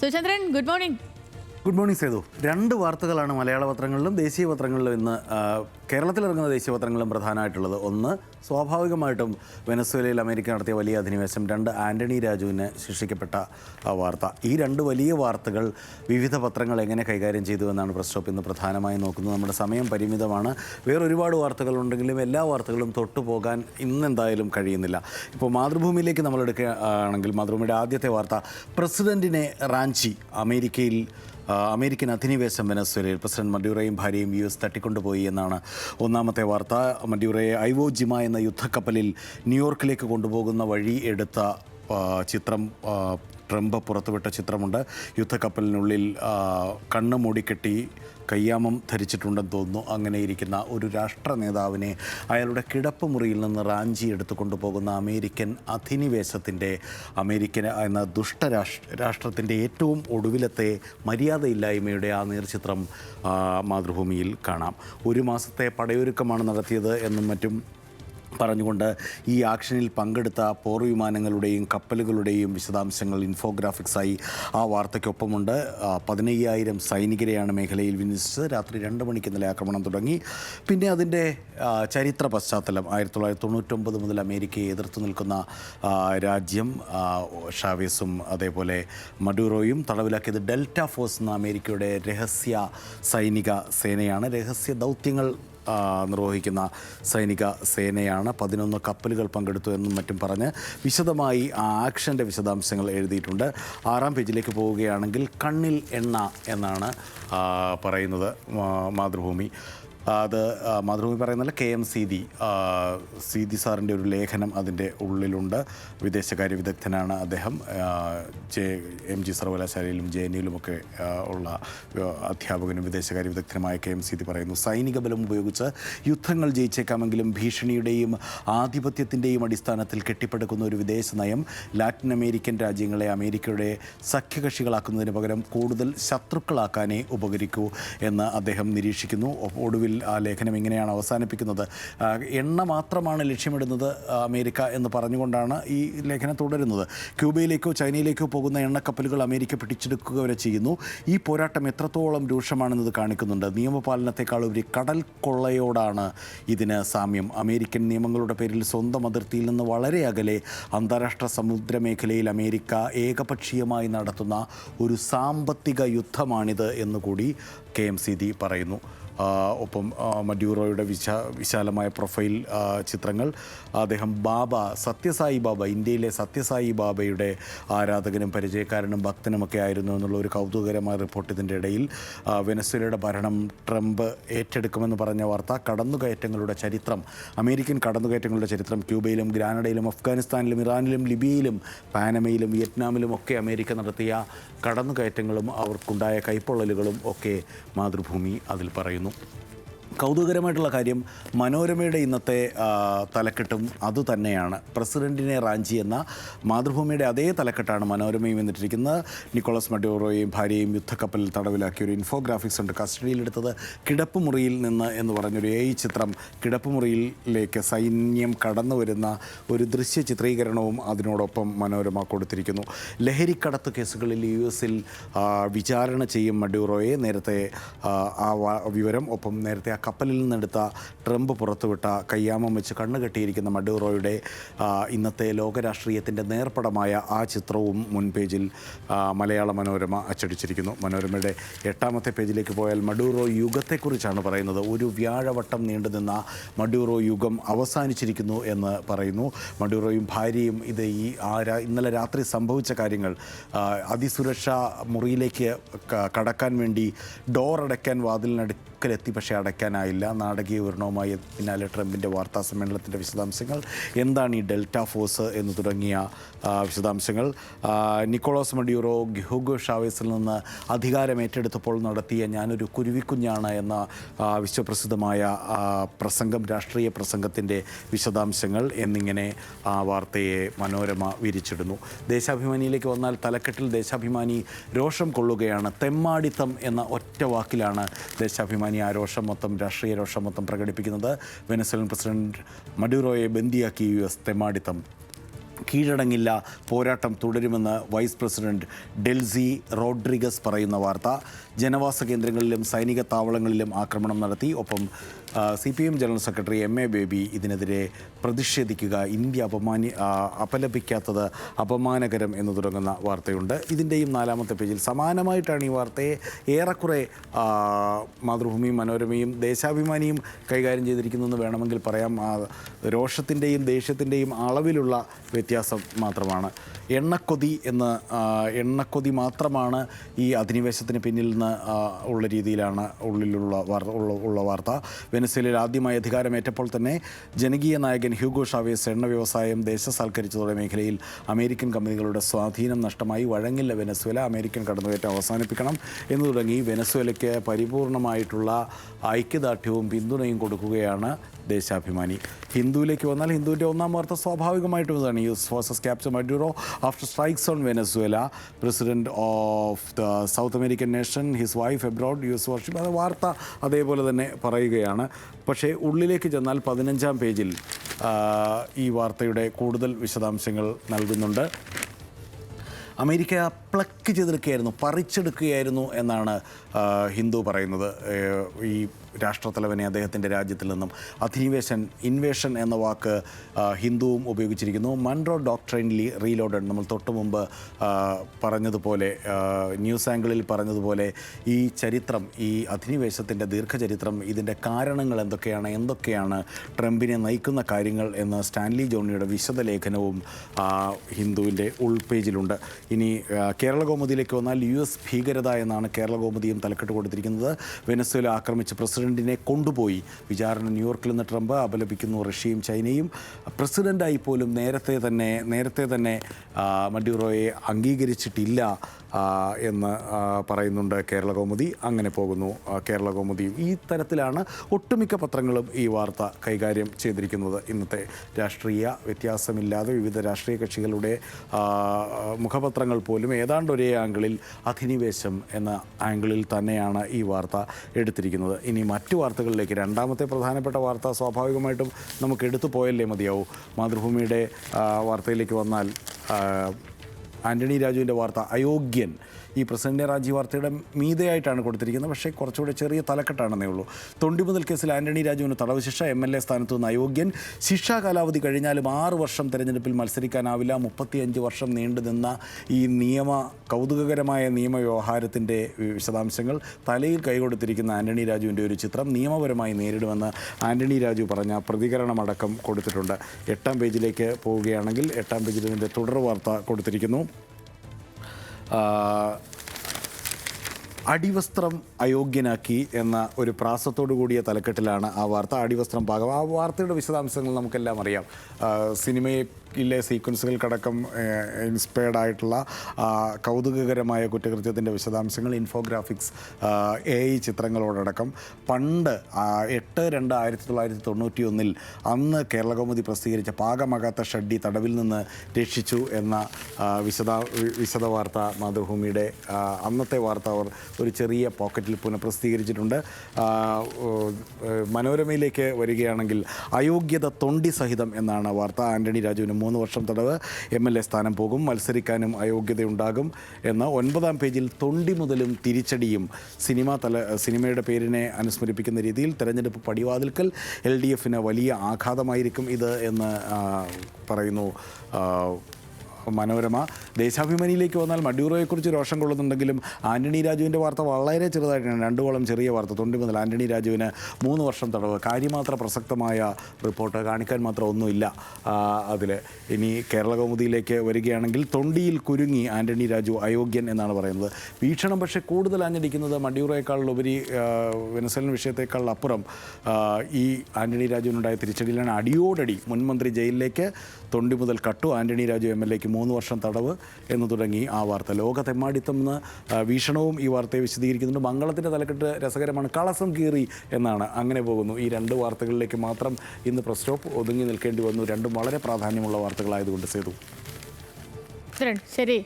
Suchandran good morning good morning Sethu. രണ്ട് വാർത്തകളാണ് മലയാള പത്രങ്ങളിലും ദേശീയ പത്രങ്ങളിലും ഇന്ന് കേരളത്തിലിറങ്ങുന്ന ദേശീയ പത്രങ്ങളിലും പ്രധാനമായിട്ടുള്ളത്. ഒന്ന് സ്വാഭാവികമായിട്ടും വെനസ്വേലയിൽ അമേരിക്ക നടത്തിയ വലിയ അധിനിവേശം. രണ്ട് ആന്റണി രാജുവിന് ശിക്ഷിക്കപ്പെട്ട വാർത്ത. ഈ രണ്ട് വലിയ വാർത്തകൾ വിവിധ പത്രങ്ങൾ എങ്ങനെ കൈകാര്യം ചെയ്തു എന്നാണ് പ്രസ് സ്റ്റോപ്പ് ഇന്ന് പ്രധാനമായും നോക്കുന്നത്. നമ്മുടെ സമയം പരിമിതമാണ്. വേറെ ഒരുപാട് വാർത്തകളുണ്ടെങ്കിലും എല്ലാ വാർത്തകളും തൊട്ടുപോകാൻ ഇന്നെന്തായാലും കഴിയുന്നില്ല. ഇപ്പോൾ മാതൃഭൂമിയിലേക്ക് നമ്മൾ എടുക്കുകയാണെങ്കിൽ മാതൃഭൂമിയുടെ ആദ്യത്തെ വാർത്ത പ്രസിഡന്റിനെ റാഞ്ചി അമേരിക്കയിൽ അമേരിക്കൻ അധിനിവേശം വെനസ്വേലയിൽ പ്രസിഡന്റ് മഡ്യൂറയും ഭാര്യയും യു എസ് തട്ടിക്കൊണ്ടുപോയി എന്നാണ് ഒന്നാമത്തെ വാർത്ത. മഡ്യൂറയെ ഐവോ ജിമ എന്ന യുദ്ധക്കപ്പലിൽ ന്യൂയോർക്കിലേക്ക് കൊണ്ടുപോകുന്ന വഴി എടുത്ത ചിത്രം ട്രംപ് പുറത്തുവിട്ട ചിത്രമുണ്ട്. യുദ്ധക്കപ്പലിനുള്ളിൽ കണ്ണ് മൂടിക്കെട്ടി കയ്യാമം ധരിച്ചിട്ടുണ്ടെന്ന് തോന്നുന്നു. അങ്ങനെ ഇരിക്കുന്ന ഒരു രാഷ്ട്ര നേതാവിനെ അയാളുടെ കിടപ്പ് മുറിയിൽ നിന്ന് റാഞ്ചി എടുത്തു കൊണ്ടുപോകുന്ന അമേരിക്കൻ അധിനിവേശത്തിന്റെ അമേരിക്കൻ എന്ന ദുഷ്ടരാഷ്ട്ര രാഷ്ട്രത്തിന്റെ ഏറ്റവും ഒടുവിലത്തെ മര്യാദയില്ലായ്മയുടെ ആ നേർചിത്രം മാതൃഭൂമിയിൽ കാണാം. ഒരു മാസത്തെ പടയൊരുക്കമാണ് നടത്തിയത് എന്നും മറ്റും പറഞ്ഞുകൊണ്ട് ഈ ആക്ഷനിൽ പങ്കെടുത്ത പോർ വിമാനങ്ങളുടെയും കപ്പലുകളുടെയും വിശദാംശങ്ങൾ ഇൻഫോഗ്രാഫിക്സായി ആ വാർത്തയ്ക്കൊപ്പമുണ്ട്. പതിനയ്യായിരം സൈനികരെയാണ് മേഖലയിൽ വിന്യസിച്ചത്. രാത്രി രണ്ട് മണിക്ക് ഇന്നലെ ആക്രമണം തുടങ്ങി. പിന്നെ അതിന്റെ ചരിത്ര പശ്ചാത്തലം. ആയിരത്തി തൊള്ളായിരത്തി തൊണ്ണൂറ്റൊമ്പത് മുതൽ അമേരിക്കയെ എതിർത്ത് നിൽക്കുന്ന രാജ്യം ഷാവേസും അതേപോലെ മഡൂറോയും തടവിലാക്കിയത് ഡെൽറ്റ ഫോഴ്സ് എന്ന അമേരിക്കയുടെ രഹസ്യ സൈനിക സേനയാണ്. രഹസ്യ ദൗത്യങ്ങൾ നിർവഹിക്കുന്ന സൈനിക സേനയാണ്. പതിനൊന്ന് കപ്പലുകൾ പങ്കെടുത്തു എന്നും മറ്റും പറഞ്ഞ് വിശദമായി ആ ആക്ഷന്റെ വിശദാംശങ്ങൾ എഴുതിയിട്ടുണ്ട്. ആറാം പേജിലേക്ക് പോവുകയാണെങ്കിൽ കണ്ണിൽ എണ്ണ എന്നാണ് പറയുന്നത് മാതൃഭൂമി. അത് മാതൃഭൂമി പറയുന്നില്ല കെ എം സീതി സീതി സാറിന്റെ ഒരു ലേഖനം അതിന്റെ ഉള്ളിലുണ്ട്. വിദേശകാര്യ വിദഗ്ധനാണ് അദ്ദേഹം. ജെ എം ജി സർവകലാശാലയിലും ജെ എൻ യുലുമൊക്കെ ഉള്ള അധ്യാപകനും വിദേശകാര്യ വിദഗ്ധനുമായ കെ എം സീതി പറയുന്നു സൈനിക ബലം ഉപയോഗിച്ച് യുദ്ധങ്ങൾ ജയിച്ചേക്കാമെങ്കിലും ഭീഷണിയുടെയും ആധിപത്യത്തിന്റെയും അടിസ്ഥാനത്തിൽ കെട്ടിപ്പടുക്കുന്ന ഒരു വിദേശ നയം ലാറ്റിൻ അമേരിക്കൻ രാജ്യങ്ങളെ അമേരിക്കയുടെ സഖ്യകക്ഷികളാക്കുന്നതിന് പകരം കൂടുതൽ ശത്രുക്കളാക്കാനേ ഉപകരിക്കൂ എന്ന് അദ്ദേഹം നിരീക്ഷിക്കുന്നു. ഒടുവിൽ ആ ലേഖനം ഇങ്ങനെയാണ് അവസാനിപ്പിക്കുന്നത്. എണ്ണ മാത്രമാണ് ലക്ഷ്യമിടുന്നത് അമേരിക്ക എന്ന് പറഞ്ഞുകൊണ്ടാണ് ഈ ലേഖനം തുടരുന്നത്. ക്യൂബയിലേക്കോ ചൈനയിലേക്കോ പോകുന്ന എണ്ണക്കപ്പലുകൾ അമേരിക്ക പിടിച്ചെടുക്കുക വരെ ചെയ്യുന്നു. ഈ പോരാട്ടം എത്രത്തോളം രൂക്ഷമാണെന്നത് കാണിക്കുന്നുണ്ട്. നിയമപാലനത്തെക്കാൾ ഒരു കടൽ കൊള്ളയോടാണ് ഇതിന് സാമ്യം. അമേരിക്കൻ നിയമങ്ങളുടെ പേരിൽ സ്വന്തം അതിർത്തിയിൽ നിന്ന് വളരെ അകലെ അന്താരാഷ്ട്ര സമുദ്ര മേഖലയിൽ അമേരിക്ക ഏകപക്ഷീയമായി നടത്തുന്ന ഒരു സാമ്പത്തിക യുദ്ധമാണിത് എന്നുകൂടി കെ എം സി പറയുന്നു. ഒപ്പം മഡ്യൂറോയുടെ വിശാ വിശാലമായ പ്രൊഫൈൽ ചിത്രങ്ങൾ. അദ്ദേഹം ബാബ സത്യസായി ബാബ ഇന്ത്യയിലെ സത്യസായി ബാബയുടെ ആരാധകനും പരിചയക്കാരനും ഭക്തനുമൊക്കെ ആയിരുന്നു എന്നുള്ള ഒരു കൗതുകകരമായ റിപ്പോർട്ട് ഇതിന്റെ ഇടയിൽ. വെനസ്വേലയുടെ ഭരണം ട്രംപ് ഏറ്റെടുക്കുമെന്ന് പറഞ്ഞ വാർത്ത കടന്നുകയറ്റങ്ങളുടെ ചരിത്രം അമേരിക്കൻ കടന്നുകയറ്റങ്ങളുടെ ചരിത്രം ക്യൂബയിലും ഗ്രാനഡയിലും അഫ്ഗാനിസ്ഥാനിലും ഇറാനിലും ലിബിയയിലും പാനമയിലും വിയറ്റ്നാമിലും ഒക്കെ അമേരിക്ക നടത്തിയ കടന്നുകയറ്റങ്ങളും അവർക്കുണ്ടായ കൈപ്പൊള്ളലുകളും ഒക്കെ മാതൃഭൂമി അതിൽ പറയുന്നു. não. കൗതുകരമായിട്ടുള്ള കാര്യം മനോരമയുടെ ഇന്നത്തെ തലക്കെട്ടും തലക്കെട്ടും അതുതന്നെയാണ് പ്രസിഡന്റിനെ റാഞ്ചി എന്ന മാതൃഭൂമിയുടെ അതേ തലക്കെട്ടാണ് മനോരമയും എന്നിട്ടിരിക്കുന്നത്. നിക്കോളസ് മഡ്യൂറോയും ഭാര്യയും യുദ്ധക്കപ്പലിൽ തടവിലാക്കിയ ഒരു ഇൻഫോഗ്രാഫിക്സ് ഉണ്ട്. കസ്റ്റഡിയിലെടുത്തത് കിടപ്പുമുറിയിൽ നിന്ന് എന്ന് പറഞ്ഞൊരു എ ചിത്രം കിടപ്പുമുറിയിലേക്ക് സൈന്യം കടന്നു വരുന്ന ഒരു ദൃശ്യ ചിത്രീകരണവും അതിനോടൊപ്പം മനോരമ കൊടുത്തിരിക്കുന്നു. ലഹരിക്കടത്ത് കേസുകളിൽ യു എസിൽ വിചാരണ ചെയ്യും മഡ്യൂറോയെ. നേരത്തെ ആ വിവരം ഒപ്പം നേരത്തെ ആ കപ്പലിൽ നിന്നെടുത്ത ട്രംപ് പുറത്തുവിട്ട കയ്യാമം വെച്ച് കണ്ണു കെട്ടിയിരിക്കുന്ന മഡൂറോയുടെ ഇന്നത്തെ ലോകരാഷ്ട്രീയത്തിന്റെ നേർപ്പടമായ ആ ചിത്രവും മുൻപേജിൽ മലയാള മനോരമ അച്ചടിച്ചിരിക്കുന്നു. മനോരമയുടെ എട്ടാമത്തെ പേജിലേക്ക് പോയാൽ മഡൂറോ യുഗത്തെക്കുറിച്ചാണ് പറയുന്നത്. ഒരു വ്യാഴവട്ടം നീണ്ടുനിന്ന മഡൂറോ യുഗം അവസാനിച്ചിരിക്കുന്നു എന്ന് പറയുന്നു. മഡൂറോയും ഭാര്യയും ഇത് ഈ ഇന്നലെ രാത്രി സംഭവിച്ച കാര്യങ്ങൾ അതിസുരക്ഷ മുറിയിലേക്ക് കടക്കാൻ വേണ്ടി ഡോർ അടയ്ക്കാൻ വാതിലിനടുക്കലെത്തി പക്ഷേ അടയ്ക്കാനായില്ല നാടകീയ വിവരണവുമായി പിന്നാലെ ട്രംപിന്റെ വാർത്താ സമ്മേളനത്തിന്റെ വിശദാംശങ്ങൾ. എന്താണ് ഈ ഡെൽറ്റ ഫോഴ്സ് എന്ന് തുടങ്ങിയ വിശദാംശങ്ങൾ? നിക്കോളോസ് മഡിയൂറോ ഹ്യൂഗോ ഷാവേസിൽ നിന്ന് അധികാരം ഏറ്റെടുത്തപ്പോൾ നടത്തിയ ഞാനൊരു കുരുവിക്കുഞ്ഞാണ് എന്ന വിശ്വപ്രസിദ്ധമായ പ്രസംഗം രാഷ്ട്രീയ പ്രസംഗത്തിന്റെ വിശദാംശങ്ങൾ എന്നിങ്ങനെ ആ വാർത്തയെ മനോരമ വിരിച്ചിടുന്നു. ദേശാഭിമാനിയിലേക്ക് വന്നാൽ തലക്കെട്ടിൽ ദേശാഭിമാനി രോഷം കൊള്ളുകയാണ്. തെമ്മാടിത്തം എന്ന ഒറ്റ വാക്കിലാണ് ദേശാഭിമാനി ആ രോഷം മൊത്തം രാഷ്ട്രീയ രോഷമത്വം പ്രകടിപ്പിക്കുന്നത് വെനസ്വലൻ പ്രസിഡന്റ് മഡ്യൂറോയെ ബന്ദിയാക്കി യു എസ് തെമ്മാടിത്തം. കീഴടങ്ങില്ല പോരാട്ടം തുടരുമെന്ന് വൈസ് പ്രസിഡന്റ് ഡെൽസി റോഡ്രിഗസ് പറയുന്ന വാർത്ത. ജനവാസ കേന്ദ്രങ്ങളിലും സൈനിക താവളങ്ങളിലും ആക്രമണം നടത്തി ഒപ്പം C P M general secretary M A Baby ഇതിനെതിരെ പ്രതിഷേധിക്കുക ഇന്ത്യ അപമാനി അപലപിക്കാത്തത് അപമാനകരം എന്ന് തുടങ്ങുന്ന വാർത്തയുണ്ട്. ഇതിന്റെയും നാലാമത്തെ പേജിൽ സമാനമായിട്ടാണ് ഈ വാർത്തയെ ഏറെക്കുറെ മാതൃഭൂമിയും മനോരമയും ദേശാഭിമാനിയും കൈകാര്യം ചെയ്തിരിക്കുന്നതെന്ന് വേണമെങ്കിൽ പറയാം. രോഷത്തിന്റെയും ദേഷ്യത്തിന്റെയും അളവിലുള്ള വ്യത്യാസം മാത്രമാണ്. എണ്ണക്കൊതി എന്ന് എണ്ണക്കൊതി മാത്രമാണ് ഈ അധിനിവേശത്തിന് പിന്നിൽ നിന്ന് ഉള്ള രീതിയിലാണ് ഉള്ളിലുള്ള വാർത്ത ഉള്ള വാർത്ത. വെനസ്വേലയിൽ ആദ്യമായി അധികാരമേറ്റപ്പോൾ തന്നെ ജനകീയ നായകൻ ഹ്യൂഗോ ഷാവേസ് എണ്ണ വ്യവസായം ദേശസാൽക്കരിച്ചതോടെ മേഖലയിൽ അമേരിക്കൻ കമ്പനികളുടെ സ്വാധീനം നഷ്ടമായി. വഴങ്ങില്ല വെനസ്വേല. അമേരിക്കൻ കടന്നുകയറ്റം അവസാനിപ്പിക്കണം എന്ന് തുടങ്ങി. വെനസ്വേലയ്ക്ക് പരിപൂർണമായിട്ടുള്ള ഐക്യദാർഢ്യവും പിന്തുണയും കൊടുക്കുകയാണ് ദേശാഭിമാനി. ഹിന്ദുവിലേക്ക് വന്നാൽ ഹിന്ദുവിന്റെ ഒന്നാം വാർത്ത സ്വാഭാവികമായിട്ടും ഇതാണ്. US forces capture Maduro after strikes on Venezuela president of the South American nation his wife abroad U S warship അത് വാർത്ത അതേപോലെ തന്നെ പറയുകയാണ്. പക്ഷേ ഉള്ളിലേക്ക് ചെന്നാൽ പതിനഞ്ചാം പേജിൽ ഈ വാർത്തയുടെ കൂടുതൽ വിശദാംശങ്ങൾ നൽകുന്നുണ്ട്. അമേരിക്ക പ്ലക്ക് ചെയ്തെടുക്കുകയായിരുന്നു പറിച്ചെടുക്കുകയായിരുന്നു എന്നാണ് ഹിന്ദു പറയുന്നത്. ഈ രാഷ്ട്രത്തലവനെ അദ്ദേഹത്തിന്റെ രാജ്യത്തിൽ നിന്നും അധിനിവേശൻ ഇൻവേഷൻ എന്ന വാക്ക് ഹിന്ദുവും ഉപയോഗിച്ചിരിക്കുന്നു. മൺറോ ഡോക്ട്രൈൻലി റീലോഡഡ് നമ്മൾ തൊട്ട് മുമ്പ് പറഞ്ഞതുപോലെ ന്യൂസ് ആംഗിളിൽ പറഞ്ഞതുപോലെ ഈ ചരിത്രം ഈ അധിനിവേശത്തിന്റെ ദീർഘചരിത്രം ഇതിന്റെ കാരണങ്ങൾ എന്തൊക്കെയാണ് എന്തൊക്കെയാണ് ട്രംപിനെ നയിക്കുന്ന കാര്യങ്ങൾ എന്ന് സ്റ്റാൻലി ജോണിയുടെ വിശദ ലേഖനവും ഹിന്ദുവിന്റെ ഉൾപേജിലുണ്ട്. ഇനി കേരള കൗമുദിയിലേക്ക് വന്നാൽ യു എസ് ഭീകരത എന്നാണ് കേരള കൗമുദിയും തലക്കെട്ട് കൊടുത്തിരിക്കുന്നത്. വെനസ്വേല ആക്രമിച്ച് പ്രസിഡന്റിനെ കൊണ്ടുപോയി. വിചാരണ ന്യൂയോർക്കിൽ നിന്ന് ട്രംപ് അപലപിക്കുന്നു റഷ്യയും ചൈനയും. പ്രസിഡന്റായി പോലും നേരത്തെ തന്നെ നേരത്തെ തന്നെ മഡ്യൂറോയെ അംഗീകരിച്ചിട്ടില്ല എന്ന് പറയുന്നുണ്ട് കേരള കൗമുദി. അങ്ങനെ പോകുന്നു കേരള കൗമുദിയും ഈ തരത്തിലാണ് ഒട്ടുമിക്ക പത്രങ്ങളും ഈ വാർത്ത കൈകാര്യം ചെയ്തിരിക്കുന്നത്. ഇന്നത്തെ രാഷ്ട്രീയ വ്യത്യാസമില്ലാതെ വിവിധ രാഷ്ട്രീയ കക്ഷികളുടെ മുഖപത്രങ്ങൾ പോലും ഏതാണ്ട് ഒരേ ആംഗിളിൽ അധിനിവേശം എന്ന ആംഗിളിൽ തന്നെയാണ് ഈ വാർത്ത എടുത്തിരിക്കുന്നത്. ഇനി മറ്റു വാർത്തകളിലേക്ക് രണ്ടാമത്തെ പ്രധാനപ്പെട്ട വാർത്ത സ്വാഭാവികമായിട്ടും നമുക്ക് എടുത്തു പോയല്ലേ മതിയാവൂ. മാതൃഭൂമിയുടെ വാർത്തയിലേക്ക് വന്നാൽ ആന്റണി രാജുവിന്റെ വാർത്ത അയോഗ്യൻ. ഈ പ്രസിഡന്റ് രാജി വാർത്തയുടെ മീതയായിട്ടാണ് കൊടുത്തിരിക്കുന്നത്. പക്ഷേ കുറച്ചുകൂടെ ചെറിയ തലക്കെട്ടാണെന്നേ ഉള്ളൂ. തൊണ്ടിമുതൽ കേസിൽ ആന്റണി രാജുവിന് തടവ് ശിക്ഷ എം എൽ എ സ്ഥാനത്ത് നിന്ന് അയോഗ്യൻ. ശിക്ഷാ കാലാവധി കഴിഞ്ഞാലും ആറ് വർഷം തെരഞ്ഞെടുപ്പിൽ മത്സരിക്കാനാവില്ല. മുപ്പത്തിയഞ്ച് വർഷം നീണ്ടുനിന്ന ഈ നിയമ കൗതുകകരമായ നിയമവ്യവഹാരത്തിന്റെ വിശദാംശങ്ങൾ തലയിൽ കൈകൊടുത്തിരിക്കുന്ന ആന്റണി രാജുവിന്റെ ഒരു ചിത്രം നിയമപരമായി നേരിടുമെന്ന് ആന്റണി രാജു പറഞ്ഞ പ്രതികരണമടക്കം കൊടുത്തിട്ടുണ്ട്. എട്ടാം പേജിലേക്ക് പോവുകയാണെങ്കിൽ എട്ടാം പേജിൽ ഇതിന്റെ തുടർ വാർത്ത കൊടുത്തിരിക്കുന്നു. അടിവസ്ത്രം അയോഗ്യനാക്കി എന്ന ഒരു പ്രാസത്തോടു കൂടിയ തലക്കെട്ടിലാണ് ആ വാർത്ത. അടിവസ്ത്രം പാകം. ആ വാർത്തയുടെ വിശദാംശങ്ങൾ നമുക്കെല്ലാം അറിയാം. ആ, സിനിമയിലെ സീക്വൻസുകൾക്കടക്കം ഇൻസ്പയർഡ് ആയിട്ടുള്ള കൗതുകകരമായ കുറ്റകൃത്യത്തിന്റെ വിശദാംശങ്ങൾ ഇൻഫോഗ്രാഫിക്സ് എ ഐ ചിത്രങ്ങളോടടക്കം. പണ്ട് എട്ട് രണ്ട് ആയിരത്തി തൊള്ളായിരത്തി തൊണ്ണൂറ്റി ഒന്നിൽ അന്ന് കേരളകൗമുദി പ്രസിദ്ധീകരിച്ച പാകമാകാത്ത ഷഡ്ഡി തടവിൽ നിന്ന് രക്ഷിച്ചു എന്ന വിശദ വിശദ വാർത്ത മാതൃഭൂമിയുടെ അന്നത്തെ വാർത്ത അവർ ഒരു ചെറിയ പോക്കറ്റിൽ പുനഃപ്രസിദ്ധീകരിച്ചിട്ടുണ്ട്. മനോരമയിലേക്ക് വരികയാണെങ്കിൽ അയോഗ്യത തൊണ്ടി സഹിതം എന്നാണ് വാർത്ത. ആന്റണി രാജുവിന് മൂന്ന് വർഷം തടവ് എം എൽ എ സ്ഥാനം പോകും മത്സരിക്കാനും അയോഗ്യതയുണ്ടാകും എന്ന് ഒൻപതാം പേജിൽ തൊണ്ടി മുതലും തിരിച്ചടിയും സിനിമ തല സിനിമയുടെ പേരിനെ അനുസ്മരിപ്പിക്കുന്ന രീതിയിൽ തെരഞ്ഞെടുപ്പ് പടിവാതിൽക്കൽ എൽ ഡി എഫിന് വലിയ ആഘാതമായിരിക്കും ഇത് എന്ന് പറയുന്നു മനോരമ ദേശാഭിമാനിയിലേക്ക് വന്നാൽ മഡ്യൂറോയെക്കുറിച്ച് രോഷം കൊള്ളുന്നുണ്ടെങ്കിലും ആന്റണി രാജുവിന്റെ വാർത്ത വളരെ ചെറുതായിട്ടാണ്. രണ്ടുവോളം ചെറിയ വാർത്ത. തൊണ്ടി മുതൽ ആന്റണി രാജുവിന് മൂന്ന് വർഷം തടവ്. കാര്യമാത്ര പ്രസക്തമായ റിപ്പോർട്ട് കാണിക്കാൻ മാത്രം ഒന്നുമില്ല അതിൽ ഇനി കേരളകൗമുദിയിലേക്ക് വരികയാണെങ്കിൽ തൊണ്ടിയിൽ കുരുങ്ങി ആന്റണി രാജു അയോഗ്യൻ എന്നാണ് പറയുന്നത്. വീക്ഷണം പക്ഷേ കൂടുതൽ ആഞ്ഞടിക്കുന്നത് മഡ്യൂറോയെക്കാളുപരി വെനസലൻ വിഷയത്തെക്കാൾ അപ്പുറം ഈ ആന്റണി രാജുവിനുണ്ടായ തിരിച്ചടിയിലാണ്. അടിയോടടി മുൻമന്ത്രി ജയിലിലേക്ക് തൊണ്ടി മുതൽ കട്ടു ആന്റണി രാജു എം എൽ എക്ക് മൂന്ന് വർഷം തടവ് എന്ന് തുടങ്ങി ആ വാർത്ത. ലോകത്തെമ്മാടിത്തം എന്ന വീക്ഷണവും ഈ വാർത്തയെ വിശദീകരിക്കുന്നുണ്ട്. മംഗളത്തിന്റെ തലക്കെട്ട് രസകരമാണ്. കളസം കീറി എന്നാണ് അങ്ങനെ പോകുന്നു. ഈ രണ്ട് വാർത്തകളിലേക്ക് മാത്രം ഇന്ന് പ്രസ് സ്റ്റോപ്പ് ഒതുങ്ങി നിൽക്കേണ്ടി വന്നു. രണ്ടും വളരെ പ്രാധാന്യമുള്ള വാർത്തകളായതുകൊണ്ട് സേതു. ശരി.